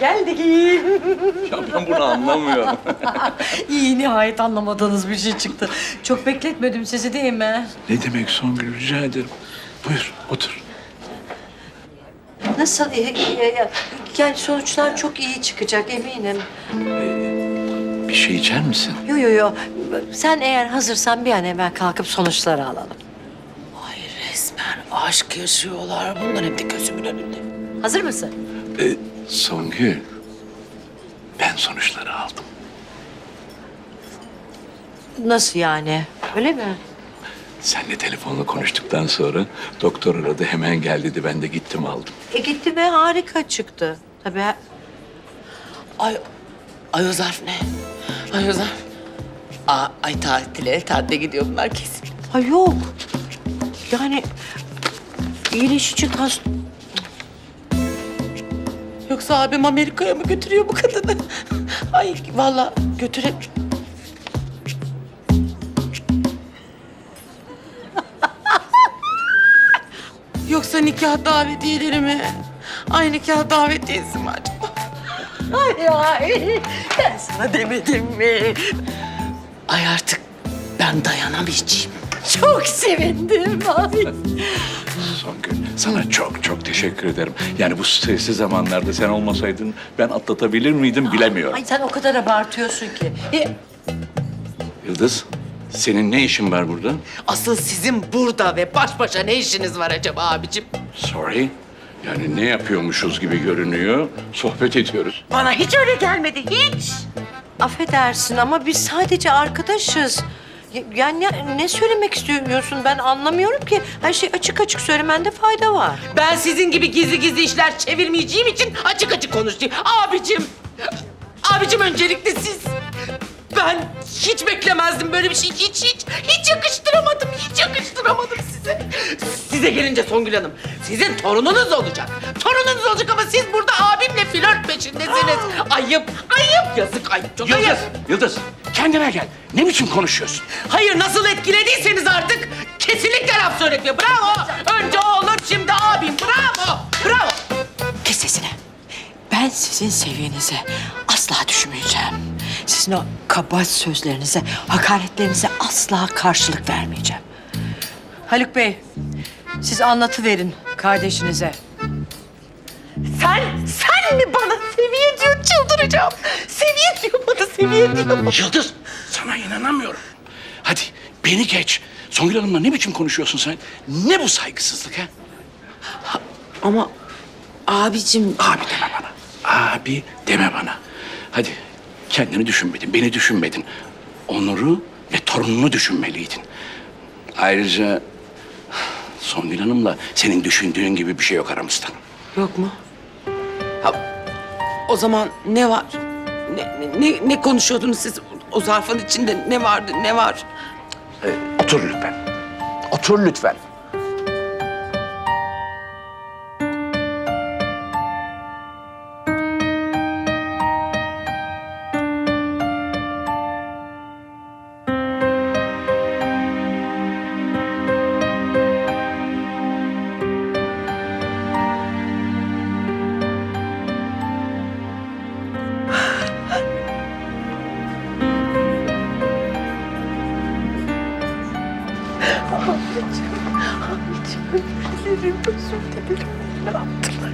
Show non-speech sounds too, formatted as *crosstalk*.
Geldik. Ya ben bunu anlamıyorum. *laughs* İyi nihayet anlamadığınız bir şey çıktı. Çok bekletmedim sizi değil mi? ne demek Songül rica ederim. Buyur otur. Nasıl? Ee, e, Yani sonuçlar çok iyi çıkacak eminim. Bir şey içer misin? Yo yo yo. Sen eğer hazırsan bir an evvel kalkıp sonuçları alalım. Resmen aşk yaşıyorlar. Bunlar hem de gözümün önünde. Hazır mısın? Ee, Songül, ben sonuçları aldım. Nasıl yani? Öyle mi? Senle telefonla konuştuktan sonra doktor aradı hemen gel dedi. Ben de gittim aldım. E gitti ve harika çıktı. Tabii. Ay, ay o zarf ne? Ay o zarf. Aa, ay tatile, tatile gidiyor bunlar kesin. Ha yok. Yani iyileşici tas... Yoksa abim Amerika'ya mı götürüyor bu kadını? *laughs* Ay vallahi götüre... *laughs* Yoksa nikah davetiyeleri mi? Ay nikah davetiyesi mi acaba? *laughs* Ay ay. Ben sana demedim mi? Ay artık ben dayanamayacağım. Çok sevindim ay. Songül, sana çok çok teşekkür ederim. Yani bu stresli zamanlarda sen olmasaydın ben atlatabilir miydim bilemiyorum. Ay sen o kadar abartıyorsun ki. E, Yıldız, senin ne işin var burada? Asıl sizin burada ve baş başa ne işiniz var acaba abicim? Sorry. Yani ne yapıyormuşuz gibi görünüyor. Sohbet ediyoruz. Bana hiç öyle gelmedi, hiç. affedersin ama biz sadece arkadaşız. Ya- Yani ne, ne söylemek istiyorsun ben anlamıyorum ki. Her şey açık açık söylemende fayda var. Ben sizin gibi gizli gizli işler çevirmeyeceğim için açık açık konuşayım. Abicim, abicim öncelikle siz. Ben hiç beklemezdim böyle bir şey. Hiç, hiç, hiç yakıştıramadım. Size gelince Songül Hanım, sizin torununuz olacak. Torununuz olacak ama siz burada abimle flört peşindesiniz. ayıp, ayıp, yazık, ayıp. Çok ayıp. Yıldız, kendine gel. Ne biçim konuşuyorsun? Hayır nasıl etkilediyseniz artık kesinlikle laf söyletmiyor. Bravo. Önce oğlum şimdi abim. Bravo. Bravo. Kes sesini. Ben sizin seviyenize asla düşmeyeceğim. Sizin o kaba sözlerinize, hakaretlerinize asla karşılık vermeyeceğim. Haluk Bey, siz anlatıverin kardeşinize. Sen, sen mi bana seviye diyor çıldıracağım. Seviye diyor bana seviye diyor. Yıldız, sana inanamıyorum. Hadi beni geç. Songül Hanım'la ne biçim konuşuyorsun sen? Ne bu saygısızlık ha? Ama abicim Abi deme bana. Abi deme bana. Hadi kendini düşünmedin, beni düşünmedin. Onur'u ve torununu düşünmeliydin. Ayrıca Songül Hanım'la senin düşündüğün gibi bir şey yok aramızda. yok mu? Ha, o zaman ne var? Ne, ne, ne konuşuyordunuz siz? O zarfın içinde ne vardı, ne var? Otur lütfen. Otur lütfen. Anneciğim, anneciğim özür dilerim, özür dilerim. Ne yaptılar?